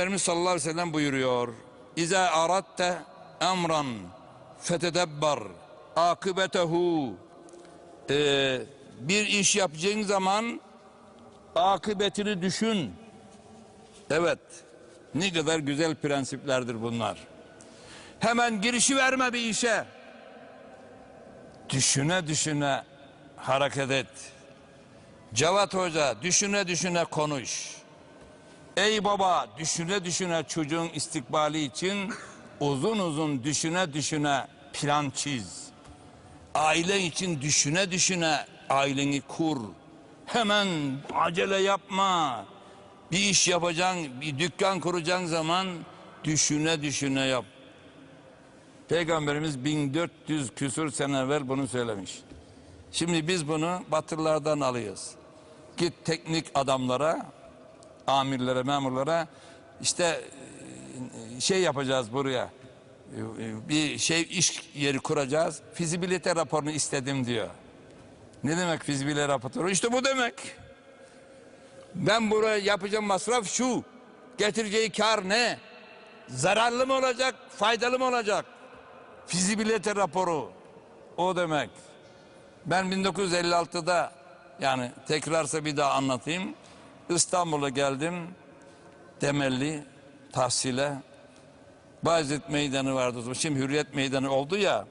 Peygamberimiz sallallahu aleyhi ve sellem buyuruyor. İza aratte emran fetedebber akıbetehu Ee, bir iş yapacağın zaman akıbetini düşün. Evet. Ne kadar güzel prensiplerdir bunlar. Hemen girişi verme bir işe. Düşüne düşüne hareket et. Cevat Hoca düşüne düşüne konuş. Ey baba düşüne düşüne çocuğun istikbali için uzun uzun düşüne düşüne plan çiz. Aile için düşüne düşüne aileni kur. Hemen acele yapma. Bir iş yapacaksın, bir dükkan kuracağın zaman düşüne düşüne yap. Peygamberimiz 1400 küsur sene evvel bunu söylemiş. Şimdi biz bunu batırlardan alıyoruz. Git teknik adamlara, amirlere, memurlara işte e, şey yapacağız buraya. E, Bir şey iş yeri kuracağız. Fizibilite raporunu istedim diyor. Ne demek fizibilite raporu? İşte bu demek. Ben buraya yapacağım masraf şu. Getireceği kar ne? Zararlı mı olacak, faydalı mı olacak? Fizibilite raporu. O demek. Ben 1956'da yani tekrarsa bir daha anlatayım. İstanbul'a geldim. Demelli tahsile. Bayezid Meydanı vardı. Şimdi Hürriyet Meydanı oldu ya.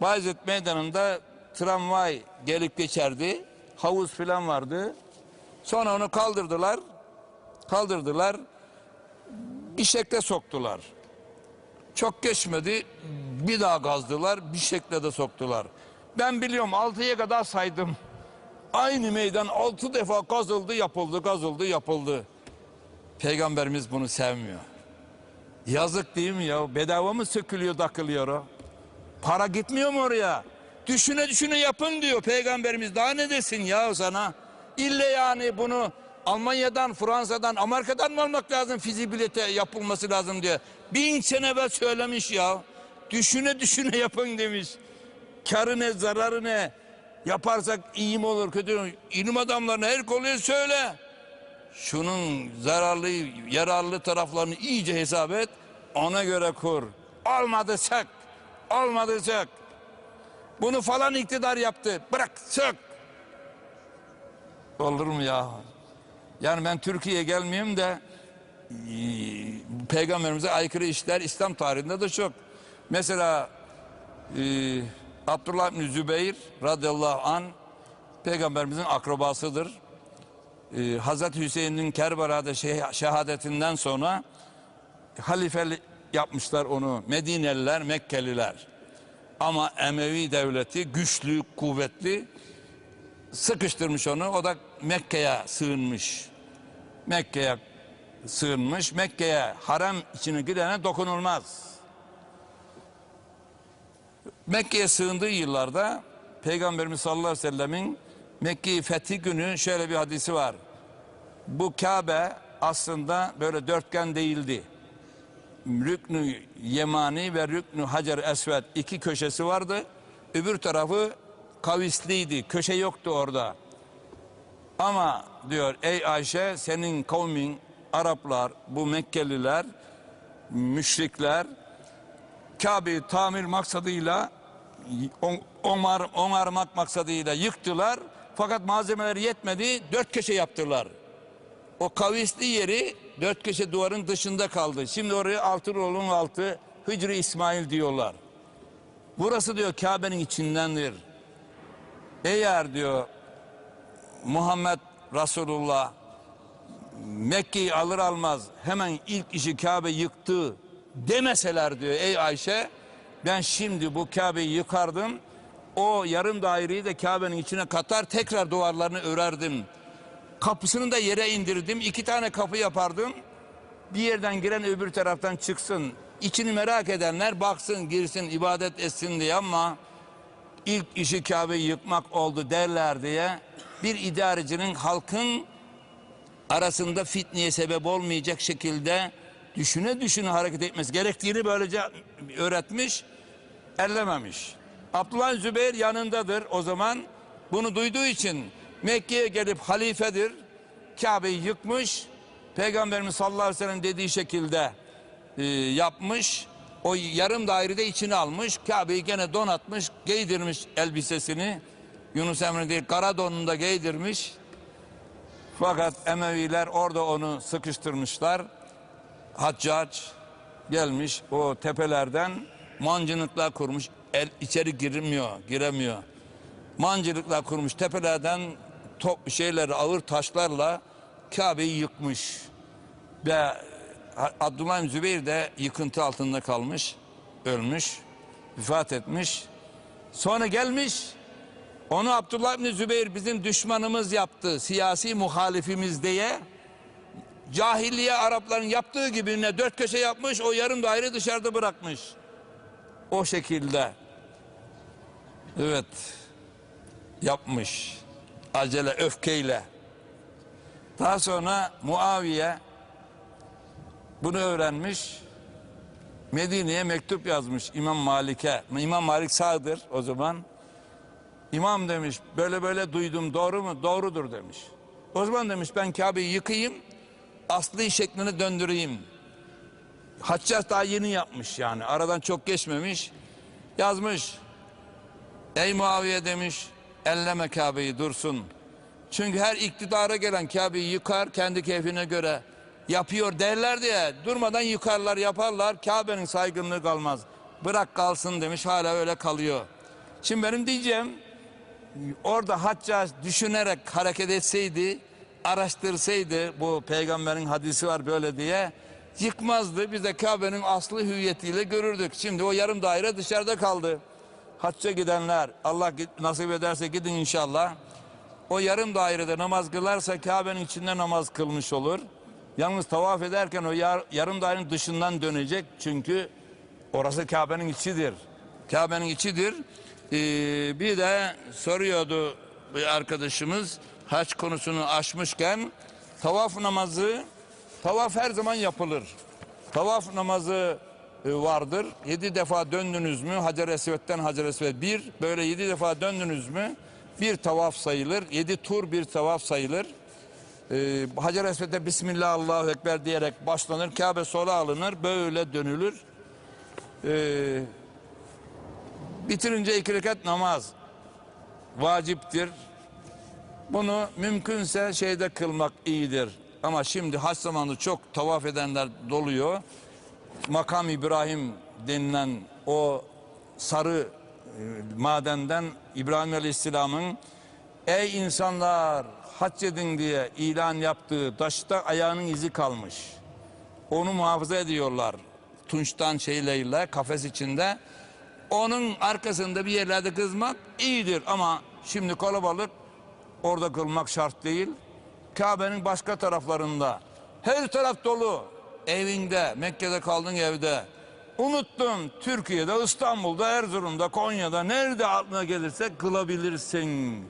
Bayezid Meydanı'nda tramvay gelip geçerdi. Havuz falan vardı. Sonra onu kaldırdılar. Kaldırdılar. Bir şekle soktular. Çok geçmedi. Bir daha gazdılar. Bir şekle de soktular. Ben biliyorum altıya kadar saydım. Aynı meydan altı defa kazıldı, yapıldı, kazıldı, yapıldı. Peygamberimiz bunu sevmiyor. Yazık değil mi ya? Bedava mı sökülüyor, takılıyor o? Para gitmiyor mu oraya? Düşüne düşüne yapın diyor Peygamberimiz. Daha ne desin ya sana? İlle yani bunu Almanya'dan, Fransa'dan, Amerika'dan mı almak lazım? Fizibilite yapılması lazım diyor. Bin sene evvel söylemiş ya. Düşüne düşüne yapın demiş. Karı ne, zararı ne? Yaparsak iyi mi olur, kötü mü? İlim adamlarına her konuyu söyle. Şunun zararlı, yararlı taraflarını iyice hesap et. Ona göre kur. Olmadı sök. Olmadı sök. Bunu falan iktidar yaptı. Bırak sök. Olur mu ya? Yani ben Türkiye'ye gelmeyeyim de e, peygamberimize aykırı işler İslam tarihinde de çok. Mesela e, Abdullah bin Zübeyir radıyallahu an peygamberimizin akrabasıdır. E, Hazreti Hüseyin'in Kerbala'da şeh- şehadetinden sonra halife yapmışlar onu Medineliler, Mekkeliler. Ama Emevi devleti güçlü, kuvvetli sıkıştırmış onu. O da Mekke'ye sığınmış. Mekke'ye sığınmış. Mekke'ye harem içine girene dokunulmaz. Mekke'ye sığındığı yıllarda Peygamberimiz sallallahu aleyhi ve sellemin Mekke'yi fethi günü şöyle bir hadisi var. Bu Kabe aslında böyle dörtgen değildi. Rüknü Yemani ve Rüknü Hacer Esved iki köşesi vardı. Öbür tarafı kavisliydi. Köşe yoktu orada. Ama diyor ey Ayşe senin kavmin Araplar, bu Mekkeliler, müşrikler Kabe'yi tamir maksadıyla on- onар, onarmak maksadıyla yıktılar. Fakat malzemeleri yetmedi. Dört köşe yaptılar. O kavisli yeri dört köşe duvarın dışında kaldı. Şimdi oraya Altınoğlu'nun altı Hicri İsmail diyorlar. Burası diyor Kabe'nin içindendir. Eğer diyor Muhammed Resulullah Mekke'yi alır almaz hemen ilk işi Kabe yıktı demeseler diyor ey Ayşe ben şimdi bu Kabe'yi yıkardım o yarım daireyi de Kabe'nin içine katar tekrar duvarlarını örerdim. Kapısını da yere indirdim iki tane kapı yapardım bir yerden giren öbür taraftan çıksın. İçini merak edenler baksın girsin ibadet etsin diye ama ilk işi Kabe'yi yıkmak oldu derler diye bir idarecinin halkın arasında fitneye sebep olmayacak şekilde düşüne düşüne hareket etmesi gerektiğini böylece öğretmiş, ellememiş. Abdullah Zübeyir yanındadır o zaman. Bunu duyduğu için Mekke'ye gelip halifedir. Kabe'yi yıkmış. Peygamberimiz sallallahu aleyhi ve sellem dediği şekilde e, yapmış. O yarım dairede içine almış. Kabe'yi gene donatmış, giydirmiş elbisesini. Yunus Emre değil, kara donunu da giydirmiş. Fakat Emeviler orada onu sıkıştırmışlar. Haccac gelmiş o tepelerden mancınıklar kurmuş. El, içeri girmiyor, giremiyor. Mancınıklar kurmuş tepelerden top şeyleri ağır taşlarla Kabe'yi yıkmış. Ve Abdullah Zübeyir de yıkıntı altında kalmış, ölmüş, vefat etmiş. Sonra gelmiş, onu Abdullah bin Zübeyir bizim düşmanımız yaptı, siyasi muhalifimiz diye cahiliye Arapların yaptığı gibi ne dört köşe yapmış, o yarım daire dışarıda bırakmış. O şekilde. Evet, yapmış. Acele, öfkeyle. Daha sonra Muaviye bunu öğrenmiş. Medine'ye mektup yazmış İmam Malik'e. İmam Malik sağdır o zaman. İmam demiş böyle böyle duydum doğru mu? Doğrudur demiş. O zaman demiş ben Kabe'yi yıkayım asli şeklini döndüreyim. Haccac daha yeni yapmış yani aradan çok geçmemiş. Yazmış. Ey Muaviye demiş elleme Kabe'yi dursun. Çünkü her iktidara gelen Kabe'yi yıkar kendi keyfine göre yapıyor derler diye durmadan yıkarlar yaparlar Kabe'nin saygınlığı kalmaz. Bırak kalsın demiş hala öyle kalıyor. Şimdi benim diyeceğim orada Haccac düşünerek hareket etseydi araştırsaydı bu peygamberin hadisi var böyle diye yıkmazdı. Biz de Kabe'nin aslı hüviyetiyle görürdük. Şimdi o yarım daire dışarıda kaldı. Hacca gidenler Allah nasip ederse gidin inşallah. O yarım dairede namaz kılarsa Kabe'nin içinde namaz kılmış olur. Yalnız tavaf ederken o yar, yarım dairenin dışından dönecek. Çünkü orası Kabe'nin içidir. Kabe'nin içidir. Ee, bir de soruyordu bir arkadaşımız haç konusunu açmışken tavaf namazı tavaf her zaman yapılır. Tavaf namazı e, vardır. Yedi defa döndünüz mü Hacer Esved'den Hacer Esved bir böyle yedi defa döndünüz mü bir tavaf sayılır. Yedi tur bir tavaf sayılır. Ee, Hacer Esved'de Bismillah Allahu Ekber diyerek başlanır. Kabe sola alınır. Böyle dönülür. Ee, bitirince iki rekat namaz vaciptir. Bunu mümkünse şeyde kılmak iyidir. Ama şimdi haç zamanı çok tavaf edenler doluyor. Makam İbrahim denilen o sarı e, madenden İbrahim Aleyhisselam'ın ey insanlar hac edin diye ilan yaptığı taşta ayağının izi kalmış. Onu muhafaza ediyorlar. Tunçtan şeyleyle kafes içinde. Onun arkasında bir yerlerde kızmak iyidir ama şimdi kalabalık orada kılmak şart değil. Kabe'nin başka taraflarında her taraf dolu. Evinde, Mekke'de kaldın evde. Unuttun Türkiye'de, İstanbul'da, Erzurum'da, Konya'da nerede aklına gelirse kılabilirsin.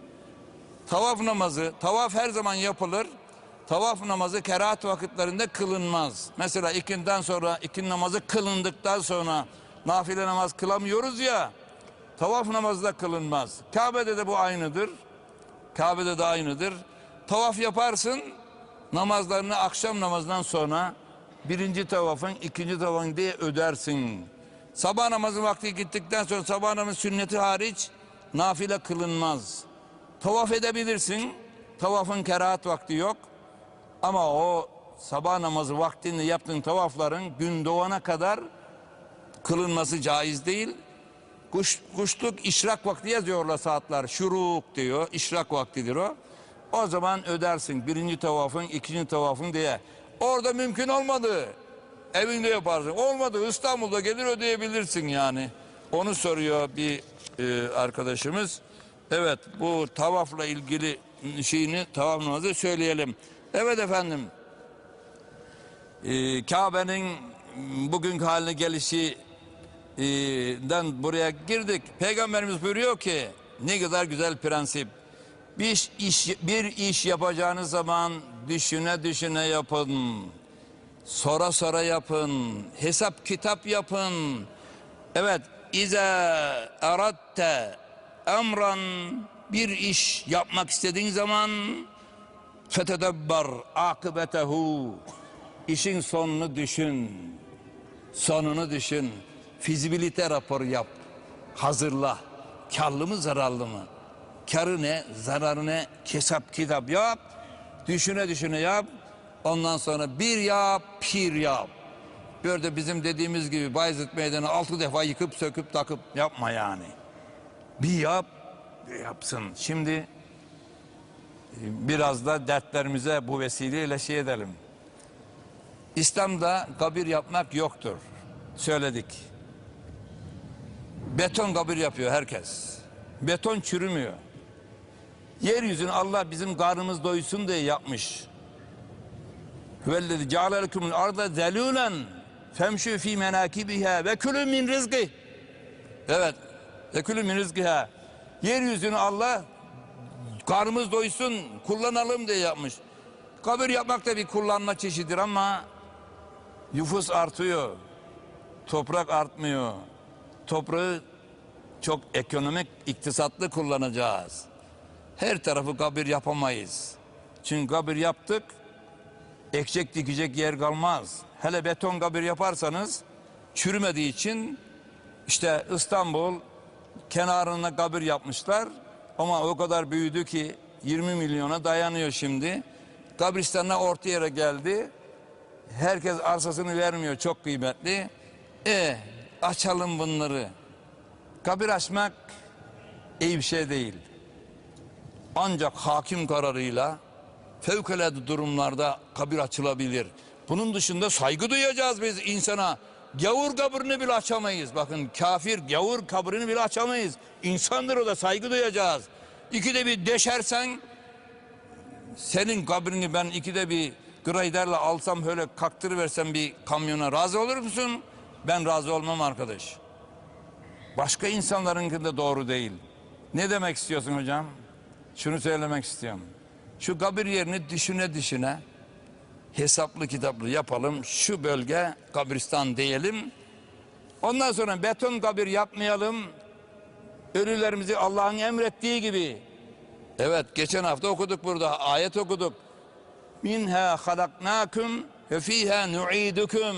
Tavaf namazı, tavaf her zaman yapılır. Tavaf namazı kerahat vakitlerinde kılınmaz. Mesela ikinden sonra, ikin namazı kılındıktan sonra nafile namaz kılamıyoruz ya. Tavaf namazı da kılınmaz. Kabe'de de bu aynıdır. Kabe'de de aynıdır. Tavaf yaparsın, namazlarını akşam namazından sonra birinci tavafın, ikinci tavafın diye ödersin. Sabah namazı vakti gittikten sonra sabah namazı sünneti hariç nafile kılınmaz. Tavaf edebilirsin. Tavafın kerahat vakti yok. Ama o sabah namazı vaktinde yaptığın tavafların gün doğana kadar kılınması caiz değil. Kuş, kuşluk işrak vakti yazıyorlar saatler. Şuruk diyor. işrak vaktidir o. O zaman ödersin birinci tavafın, ikinci tavafın diye. Orada mümkün olmadı. Evinde yaparsın. Olmadı İstanbul'da gelir ödeyebilirsin yani. Onu soruyor bir e, arkadaşımız. Evet bu tavafla ilgili şeyini tavaf söyleyelim. Evet efendim. Ee, Kabe'nin bugünkü haline gelişi e, den buraya girdik. Peygamberimiz buyuruyor ki ne kadar güzel prensip. Bir iş, bir iş yapacağınız zaman düşüne düşüne yapın. Sora sora yapın. Hesap kitap yapın. Evet, ize aratte emran bir iş yapmak istediğin zaman Fetedebber akıbetehu. İşin sonunu düşün. Sonunu düşün. Fizibilite raporu yap. Hazırla. Karlı mı zararlı mı? Karı ne, zararı ne? Hesap kitap yap. Düşüne düşüne yap. Ondan sonra bir yap, pir yap. Böyle bizim dediğimiz gibi Bayezid Meydanı altı defa yıkıp söküp takıp yapma yani. Bir yap, bir yapsın. Şimdi e, biraz da dertlerimize bu vesileyle şey edelim. İslam'da kabir yapmak yoktur. Söyledik. Beton kabir yapıyor herkes. Beton çürümüyor. Yeryüzünü Allah bizim karnımız doysun diye yapmış. Vellezi ceale arda zelûlen femşû fî menâkibihâ ve külü min rizqi. Evet. Ve külü min rizkiha. Yeryüzünü Allah karnımız doysun kullanalım diye yapmış. Kabir yapmak da bir kullanma çeşidir ama nüfus artıyor. Toprak artmıyor. Toprağı çok ekonomik, iktisatlı kullanacağız. Her tarafı kabir yapamayız. Çünkü kabir yaptık, ekecek dikecek yer kalmaz. Hele beton kabir yaparsanız çürümediği için işte İstanbul kenarına kabir yapmışlar ama o kadar büyüdü ki 20 milyona dayanıyor şimdi. Kabristanlar orta yere geldi. Herkes arsasını vermiyor çok kıymetli. E açalım bunları. Kabir açmak iyi bir şey değil. Ancak hakim kararıyla fevkalade durumlarda kabir açılabilir. Bunun dışında saygı duyacağız biz insana. Gavur kabrini bile açamayız. Bakın kafir gavur kabrini bile açamayız. İnsandır o da saygı duyacağız. İkide bir deşersen senin kabrini ben ikide bir grayderle alsam böyle kaktırıversem bir kamyona razı olur musun? Ben razı olmam arkadaş. Başka insanlarınki de doğru değil. Ne demek istiyorsun hocam? Şunu söylemek istiyorum. Şu kabir yerini düşüne düşüne hesaplı kitaplı yapalım. Şu bölge kabristan diyelim. Ondan sonra beton kabir yapmayalım. Ölülerimizi Allah'ın emrettiği gibi. Evet geçen hafta okuduk burada ayet okuduk. Minha halaknakum ve fiha nu'idukum.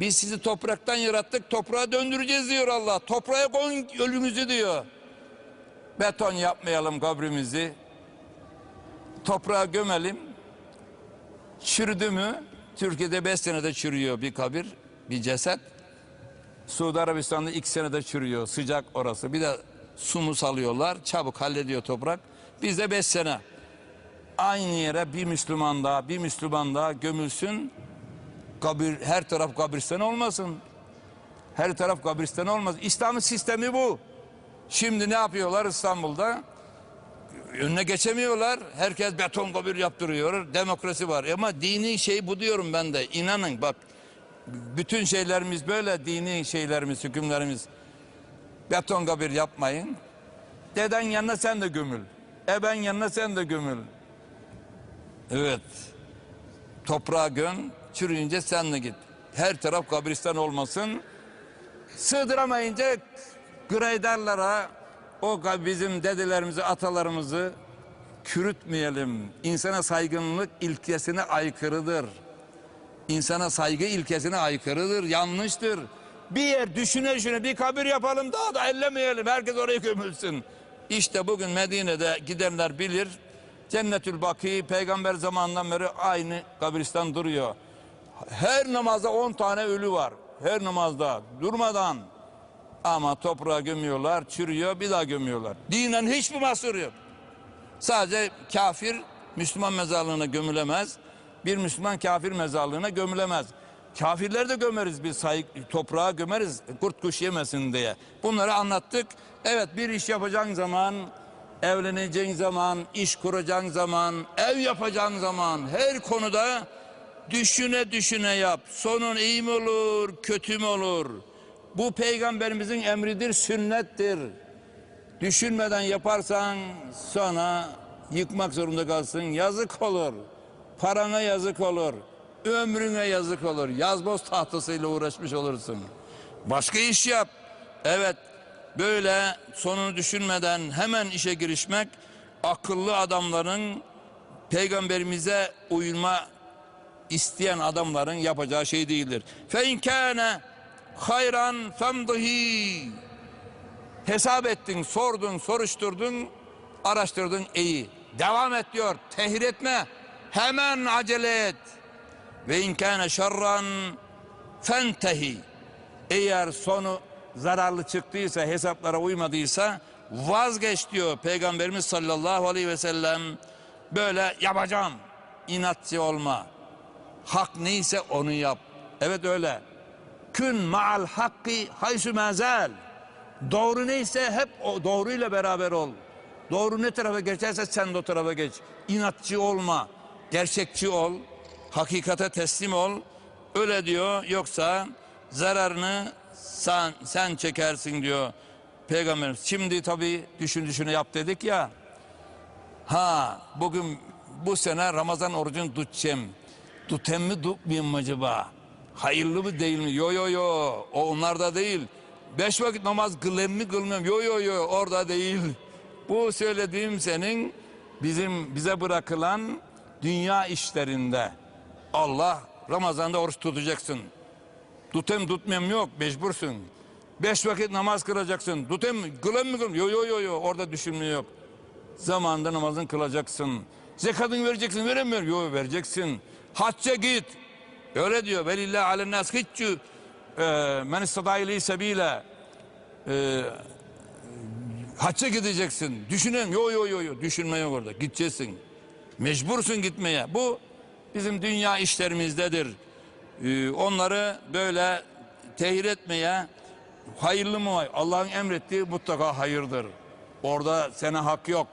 Biz sizi topraktan yarattık, toprağa döndüreceğiz diyor Allah. Toprağa koyun ölümüzü diyor. Beton yapmayalım kabrimizi. Toprağa gömelim. Çürüdü mü? Türkiye'de beş senede çürüyor bir kabir, bir ceset. Suudi Arabistan'da iki senede çürüyor. Sıcak orası. Bir de su mu salıyorlar. Çabuk hallediyor toprak. Bizde beş sene. Aynı yere bir Müslüman daha, bir Müslüman daha gömülsün. Kabir, her taraf kabristan olmasın. Her taraf kabristan olmaz. İslam'ın sistemi bu. Şimdi ne yapıyorlar İstanbul'da? Önüne geçemiyorlar. Herkes beton kabir yaptırıyor. Demokrasi var. Ama dini şey bu diyorum ben de. İnanın bak. Bütün şeylerimiz böyle. Dini şeylerimiz, hükümlerimiz. Beton kabir yapmayın. Deden yanına sen de gömül. Eben yanına sen de gömül. Evet. Toprağa göm. Çürüyünce sen de git. Her taraf kabristan olmasın. Sığdıramayınca greyderlara o bizim dedelerimizi, atalarımızı çürütmeyelim. İnsana saygınlık ilkesine aykırıdır. İnsana saygı ilkesine aykırıdır, yanlıştır. Bir yer düşüne düşüne bir kabir yapalım daha da ellemeyelim. Herkes oraya gömülsün. İşte bugün Medine'de gidenler bilir. Cennetül Baki peygamber zamanından beri aynı kabristan duruyor. Her namazda 10 tane ölü var. Her namazda durmadan. Ama toprağa gömüyorlar, çürüyor, bir daha gömüyorlar. Dinen hiçbir mahsur yok. Sadece kafir Müslüman mezarlığına gömülemez. Bir Müslüman kafir mezarlığına gömülemez. Kafirleri de gömeriz biz say- toprağa gömeriz kurt kuş yemesin diye. Bunları anlattık. Evet bir iş yapacağın zaman, evleneceğin zaman, iş kuracağın zaman, ev yapacağın zaman her konuda düşüne düşüne yap. Sonun iyi mi olur, kötü mü olur? Bu peygamberimizin emridir, sünnettir. Düşünmeden yaparsan sonra yıkmak zorunda kalsın. Yazık olur. Parana yazık olur. Ömrüne yazık olur. Yazboz tahtasıyla uğraşmış olursun. Başka iş yap. Evet böyle sonunu düşünmeden hemen işe girişmek akıllı adamların peygamberimize uyma isteyen adamların yapacağı şey değildir. Fe in kana hayran famdihi. Hesap ettin, sordun, soruşturdun, araştırdın iyi. Devam et diyor. Tehir etme. Hemen acele et. Ve in kana şerran fentehi. Eğer sonu zararlı çıktıysa, hesaplara uymadıysa vazgeç diyor Peygamberimiz sallallahu aleyhi ve sellem. Böyle yapacağım. İnatçı olma. Hak neyse onu yap. Evet öyle. Kün ma'al hakki haysu mezel. Doğru neyse hep o doğruyla beraber ol. Doğru ne tarafa geçerse sen de o tarafa geç. İnatçı olma. Gerçekçi ol. Hakikate teslim ol. Öyle diyor. Yoksa zararını sen, sen çekersin diyor Peygamberimiz. Şimdi tabii düşün düşünü yap dedik ya. Ha bugün bu sene Ramazan orucunu tutacağım. Tutem mi tutmayayım mı acaba? Hayırlı mı değil mi? Yo yo yo. O onlarda değil. Beş vakit namaz kılayım mı kılmıyorum? Yo yo yo orada değil. Bu söylediğim senin bizim bize bırakılan dünya işlerinde. Allah Ramazan'da oruç tutacaksın. Tutem tutmayayım yok mecbursun. Beş vakit namaz kılacaksın. Tutem kılayım mı kılmıyorum? Yo yo yo yo orada düşünme yok. Zamanında namazını kılacaksın. Zekatını vereceksin, veremiyor. Yok vereceksin. Hacca git. Öyle diyor. Velillah alennas hiccu e, men istadayli sebile e, hacca gideceksin. Düşünün. Yo yo yo yo. Düşünme yok orada. Gideceksin. Mecbursun gitmeye. Bu bizim dünya işlerimizdedir. E, onları böyle tehir etmeye hayırlı mı? Allah'ın emrettiği mutlaka hayırdır. Orada sana hak yok.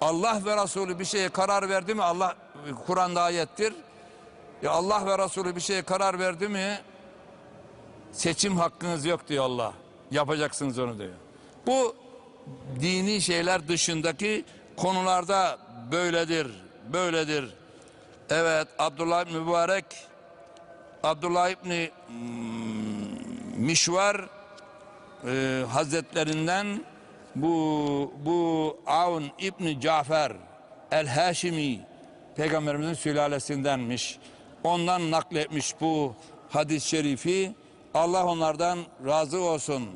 Allah ve Resulü bir şeye karar verdi mi Allah Kur'an'da ayettir. Ya Allah ve Resulü bir şeye karar verdi mi seçim hakkınız yok diyor Allah. Yapacaksınız onu diyor. Bu dini şeyler dışındaki konularda böyledir. Böyledir. Evet Abdullah İbni Mübarek Abdullah İbni mm, Mişvar e, Hazretlerinden bu bu Avn İbni Cafer El Haşimi peygamberimizin sülalesindenmiş. Ondan nakletmiş bu hadis-i şerifi. Allah onlardan razı olsun.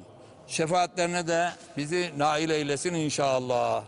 Şefaatlerine de bizi nail eylesin inşallah.